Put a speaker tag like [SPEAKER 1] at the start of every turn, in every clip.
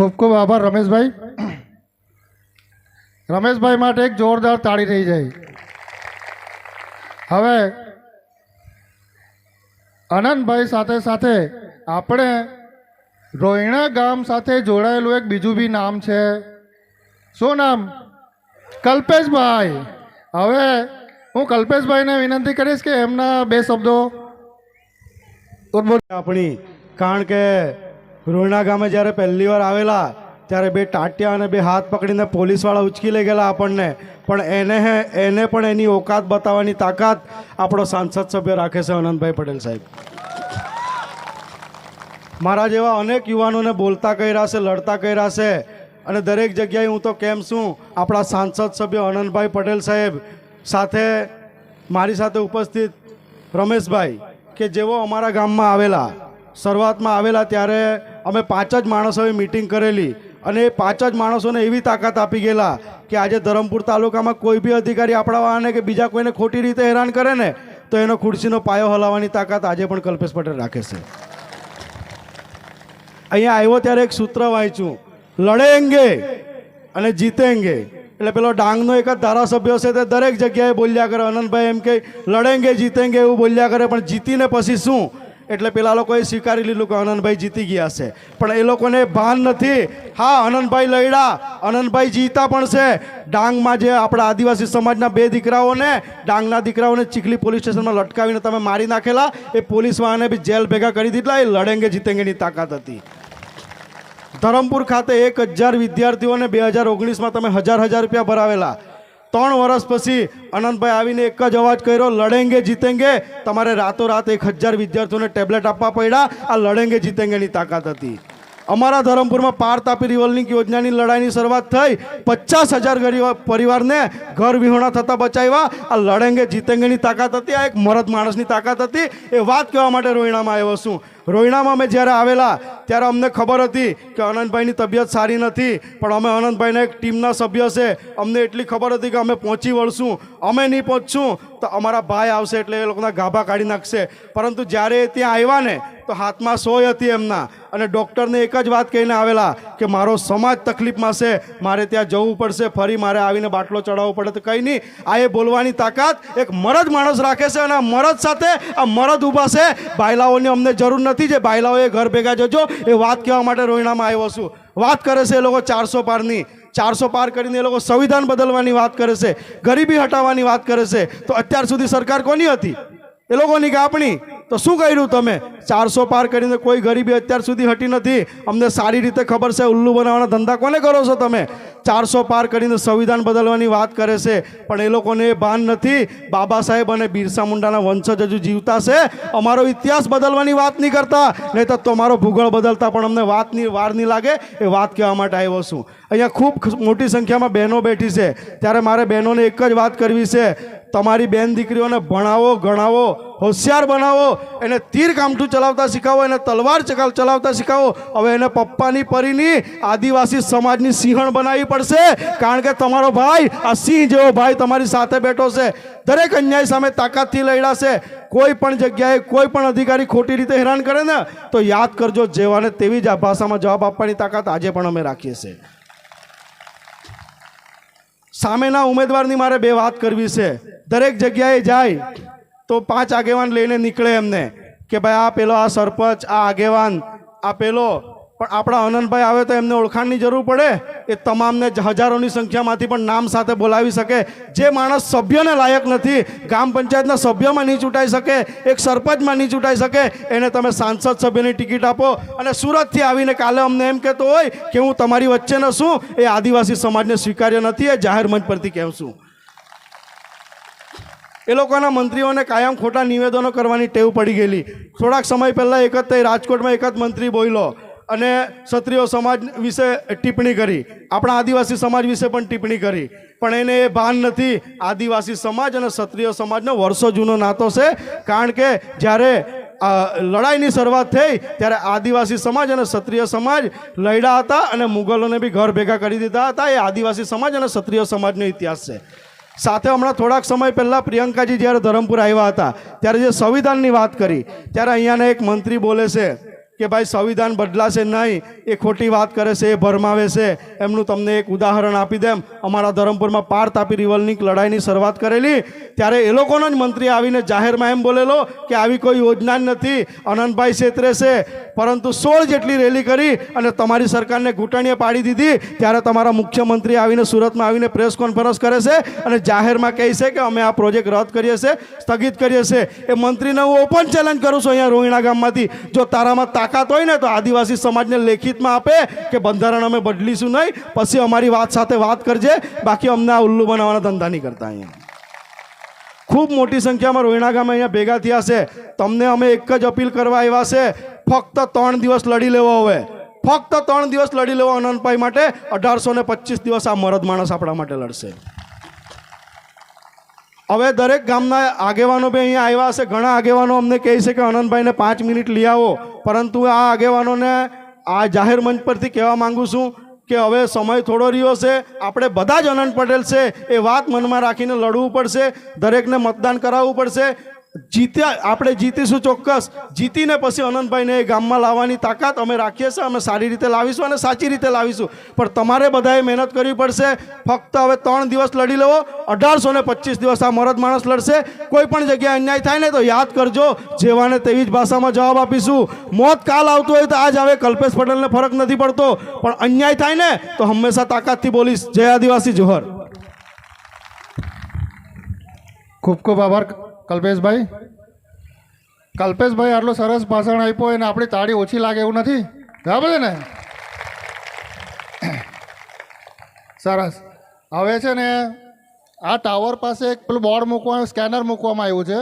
[SPEAKER 1] ખૂબ ખૂબ આભાર, રમેશભાઈ. રમેશભાઈ માટે એક જોરદાર તાળી થઈ જાય. હવે, આનંદભાઈ સાથે સાથે આપણે રોહિણા ગામ સાથે જોડાયેલું એક બીજું બી નામ છે. શું નામ? કલ્પેશભાઈ. હવે, હું કલ્પેશભાઈને વિનંતી કરીશ કે એમના બે શબ્દો.
[SPEAKER 2] આપણી, કારણ કે રોહિણા ગામે જ્યારે પહેલી વાર આવેલા, ત્યારે બે ટાટિયા અને બે હાથ પકડીને પોલીસવાળા ઉચકી લઈ ગયેલા આપણને. પણ એને હે, એને પણ એની ઓકાત બતાવવાની તાકાત આપણો સાંસદ સભ્ય રાખે છે આનંદભાઈ પટેલ સાહેબ. મારા જેવા અનેક યુવાનોને બોલતા કર્યા છે, લડતા કર્યા છે. અને દરેક જગ્યાએ હું તો કેમ છું, આપણા સાંસદ સભ્ય આનંદભાઈ પટેલ સાહેબ સાથે, મારી સાથે ઉપસ્થિત રમેશભાઈ, કે જેઓ અમારા ગામમાં આવેલા. શરૂઆતમાં આવેલા ત્યારે અમે પાંચ જ માણસોએ મિટિંગ કરેલી અને એ પાંચ જ માણસોને એવી તાકાત આપી ગયેલા કે આજે ધરમપુર તાલુકામાં કોઈ બી અધિકારી આપણા વાળાને કે બીજા કોઈને ખોટી રીતે હેરાન કરે ને, તો એનો ખુરશીનો પાયો હલાવવાની તાકાત આજે પણ કલ્પેશ પટેલ રાખે છે. અહીંયા આવ્યો ત્યારે એક સૂત્ર વાંચ્યું લડેંગે અને જીતેંગે એટલે પેલો ડાંગનો એક જ ધારાસભ્ય છે તે દરેક જગ્યાએ બોલ્યા કરે. અનંતભાઈ એમ કે લડેંગે જીતેંગે એવું બોલ્યા કરે, પણ જીતીને પછી શું? એટલે પેલા લોકોએ સ્વીકારી લીધું કે અનંતભાઈ જીતી ગયા છે. પણ એ લોકોને ભાન નથી. હા, અનંતભાઈ લડ્યા અનંતભાઈ જીતા પણ છે. ડાંગમાં જે આપણા આદિવાસી સમાજના બે દીકરાઓને, ડાંગના દીકરાઓને ચીખલી પોલીસ સ્ટેશનમાં લટકાવીને તમે મારી નાખેલા, એ પોલીસવાળાને બી જેલ ભેગા કરી દીધા એ લડેંગે જીતેંગેની તાકાત હતી. ધરમપુર ખાતે એક હજાર વિદ્યાર્થીઓને બે હજાર ઓગણીસમાં તમે હજાર હજાર રૂપિયા ભરાવેલા. ત્રણ વર્ષ પછી અનંતભાઈ આવીને એક જ અવાજ કર્યો, લડેંગે, જીતેંગે. તમારે રાતોરાત એક હજાર વિદ્યાર્થીઓને ટેબ્લેટ આપવા પડ્યા. આ લડેંગે, જીતેંગેની તાકાત હતી. અમારા ધરમપુરમાં પાર તાપી રિવોલ્વિંગ યોજનાની લડાઈની શરૂઆત થઈ. પચાસ હજાર પરિવારને ઘર વિહોણા થતા બચાવ્યા. આ લડેંગે, જીતેંગેની તાકાત હતી. આ એક મરદ માણસની તાકાત હતી. એ વાત કહેવા માટે રોહિણામાં આવ્યો છું. રોહિણામાં અમે જ્યારે આવેલા, ત્યારે અમને ખબર હતી કે અનંતભાઈની તબિયત સારી નથી, પણ અમે અનંતભાઈના એક ટીમના સભ્ય છે. અમને એટલી ખબર હતી કે અમે પહોંચી વળશું, અમે નહીં પહોંચશું, તો અમારા ભાઈ આવશે એટલે એ લોકોના ગાભા કાઢી નાખશે. પરંતુ જ્યારે ત્યાં આવ્યા ને તો હાથમાં સોય હતી એમના. અને ડૉક્ટરને એક જ વાત કહીને આવેલા કે મારો સમાજ તકલીફમાં છે, મારે ત્યાં જવું પડશે, ફરી મારે આવીને બાટલો ચડાવવો પડે તો કંઈ નહીં. આ એ બોલવાની તાકાત એક મરદ માણસ રાખે છે અને આ મરદ સાથે આ મરદ ઊભા છે. બાયલાઓની અમને જરૂર નથી જે બાયલાઓએ ઘર ભેગા જજો. એ વાત કહેવા માટે રોહિણામાં આવ્યો છું. વાત કરે છે એ લોકો ચારસો પારની. ચારસો પાર કરીને એ લોકો સંવિધાન બદલવાની વાત કરે છે. ગરીબી હટાવવાની વાત કરે છે. તો અત્યાર સુધી સરકાર કોની હતી? એ લોકોની કે આપણી? તો શું કર્યું તમે? ચારસો પાર કરીને કોઈ ગરીબી અત્યાર સુધી હટી નથી. અમને સારી રીતે ખબર છે, ઉલ્લુ બનાવવાના ધંધા કોને કરો છો તમે? ચારસો પાર કરીને સંવિધાન બદલવાની વાત કરે છે, પણ એ લોકોને એ ભાન નથી. બાબા સાહેબ અને બિરસા મુંડાના વંશજ હજુ જીવતા છે. અમારો ઇતિહાસ બદલવાની વાત નહીં કરતા. નહીં તો તમારો ભૂગોળ બદલતા પણ અમને વાતની વાર નહીં લાગે, એ વાત કહેવા માટે આવ્યો છું. અહીંયા ખૂબ મોટી સંખ્યામાં બહેનો બેઠી છે. ત્યારે મારે બહેનોને એક જ વાત કરવી છે. તમારી બેન દીકરીઓને ભણાવો, ગણાવો હોશિયાર બનાવો, એને તીર કામઠું ચલાવતા શીખાવો, એને તલવાર ચલાવતા શીખાવો. હવે એને પપ્પાની પરીની આદિવાસી સમાજની સિંહણ બનાવવી પડશે. કારણ કે તમારો ભાઈ, આ સિંહ જેવો ભાઈ તમારી સાથે બેઠો છે. દરેક અન્યાય સામે તાકાતથી લડાશે કોઈ પણ જગ્યાએ કોઈ પણ અધિકારી ખોટી રીતે હેરાન કરે ને, તો યાદ કરજો જેવાને તેવી જ આ ભાષામાં જવાબ આપવાની તાકાત આજે પણ અમે રાખીએ છીએ. સામેના ઉમેદવારની મારે બે વાત કરવી છે. દરેક જગ્યાએ જાય તો પાંચ આગેવાન લઈને નીકળે એમને કે ભાઈ આ પેલો આ સરપંચ, આ આગેવાન, આ પેલો. પણ આપણા અનંતભાઈ આવે તો એમને ઓળખાણની જરૂર પડે એ તમામને હજારોની સંખ્યામાંથી પણ નામ સાથે બોલાવી શકે. જે માણસ સભ્યને લાયક નથી ગ્રામ પંચાયતના સભ્યમાં નહીં ચૂંટાઈ શકે, એક સરપંચમાં નહીં ચૂંટાઈ શકે, એને તમે સાંસદ સભ્યની ટિકિટ આપો અને સુરતથી આવીને કાલે અમને એમ કહેતો હોય કે હું તમારી વચ્ચેનો શું એ આદિવાસી સમાજને સ્વીકાર્ય નથી, એ જાહેર મંચ પરથી કહેશું. છું એ લોકોના મંત્રીઓને કાયમ ખોટા નિવેદનો કરવાની ટેવ પડી ગયેલી. થોડાક સમય પહેલાં એક જ તે રાજકોટમાં એક જ મંત્રી બોલ્યો અને ક્ષત્રિય સમાજ વિશે ટિપ્પણી કરી. આપણા આદિવાસી સમાજ વિશે પણ ટિપ્પણી કરી. પણ એને એ ભાન નથી આદિવાસી સમાજ અને ક્ષત્રિય સમાજનો વર્ષો જૂનો નાતો છે. કારણ કે જ્યારે લડાઈની શરૂઆત થઈ ત્યારે આદિવાસી સમાજ અને ક્ષત્રિય સમાજ લડ્યા હતા અને મુગલોને બી ઘર ભેગા કરી દીધા હતા. એ આદિવાસી સમાજ અને ક્ષત્રિય સમાજનો ઇતિહાસ છે. સાથે હમણાં થોડાક સમય પહેલાં પ્રિયંકાજી જ્યારે ધરમપુર આવ્યા હતા, ત્યારે જે સંવિધાનની વાત કરી, ત્યારે અહીંયાના એક મંત્રી બોલે છે કે ભાઈ સંવિધાન બદલાશે નહીં, એ ખોટી વાત કરે છે, એ ભરમાવે છે. એમનું તમને એક ઉદાહરણ આપી દેમ અમારા ધરમપુરમાં પાર તાપી રિવલની લડાઈની શરૂઆત કરેલી. ત્યારે એ લોકોનો જ મંત્રી આવીને જાહેરમાં એમ બોલેલો કે આવી કોઈ યોજના જ નથી. અનંતભાઈ છેતરે છે. પરંતુ સોળ જેટલી રેલી કરી અને તમારી સરકારને ઘૂંટણીએ પાડી દીધી. ત્યારે તમારા મુખ્યમંત્રી આવીને સુરતમાં આવીને પ્રેસ કોન્ફરન્સ કરે છે અને જાહેરમાં કહે છે કે અમે આ પ્રોજેક્ટ રદ કરીએ છીએ, સ્થગિત કરીએ છીએ. એ મંત્રીને હું ઓપન ચેલેન્જ કરું છું અહીંયા રોહિણા ગામમાંથી. જો તારામાં તાકાત હોય ને તો આદિવાસી સમાજને લેખિતમાં આપે કે બંધારણ અમે બદલીશું નહીં. પછી અમારી વાત સાથે વાત કરજે. બાકી અમને આ ઉલ્લુ બનાવવાના ધંધા નહીં કરતા અહીંયા. ખૂબ મોટી સંખ્યામાં રોહિણા ગામે અહીંયા ભેગા થયા છે. તમને અમે એક જ અપીલ કરવા આવ્યા છે. ફક્ત ત્રણ દિવસ લડી લેવો હવે. ફક્ત ત્રણ દિવસ લડી લેવો અનંતભાઈ માટે. અઢારસો ને પચીસ દિવસ આ મરદ માણસ આપણા માટે લડશે. હવે દરેક ગામના આગેવાનો બી અહીંયા આવ્યા છે ઘણા આગેવાનો અમને કહે છે કે, અનંતભાઈને પાંચ મિનિટ લઈ આવો. પરંતુ આ આગેવાનોને આ જાહેર મંચ પરથી કહેવા માગું છું કે હવે સમય થોડો રહ્યો છે. આપણે બધા જ અનંત પટેલ છે એ વાત મનમાં રાખીને લડવું પડશે. દરેકને મતદાન કરાવવું પડશે. જીત્યા, આપણે જીતીશું ચોક્કસ. જીતીને પછી અનંતભાઈને એ ગામમાં લાવવાની તાકાત અમે રાખીએ છીએ, અમે સારી રીતે લાવીશું અને સાચી રીતે લાવીશું. પણ તમારે બધાએ મહેનત કરવી પડશે. ફક્ત હવે ત્રણ દિવસ લડી લેવો, અઢારસો ને પચીસ દિવસ આ મરદ માણસ લડશે. કોઈ પણ જગ્યાએ અન્યાય થાય ને તો યાદ કરજો, જેવાને તેવી જ ભાષામાં જવાબ આપીશું. મોત કાલ આવતું હોય તો આજ આવે કલ્પેશ પટેલને ફરક નથી પડતો. પણ અન્યાય થાય ને તો હંમેશા તાકાતથી બોલીશ. જય આદિવાસી, જોહર.
[SPEAKER 1] ખૂબ ખૂબ આભાર. કલ્પેશભાઈ? કલ્પેશભાઈ, આટલું સરસ ભાષણ આપ્યું અને આપણી તાળી ઓછી લાગે એવું નથી? બરાબર ને. સરસ. હવે છે ને, આ ટાવર પાસે એક પેલું બોર્ડ મૂકવા, સ્કેનર મૂકવામાં આવ્યું છે.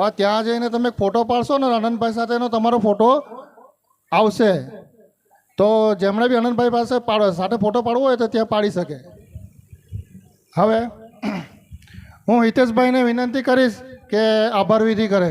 [SPEAKER 1] હવે ત્યાં જઈને તમે ફોટો પાડશો ને આનંદભાઈ સાથેનો, તમારો ફોટો આવશે. તો જેમણે બી આનંદભાઈ પાસે પાડો, સાથે ફોટો પાડવો હોય તો ત્યાં પાડી શકે. હવે, હું હિતેશભાઈને વિનંતી કરીશ કે આભાર વિધિ કરે.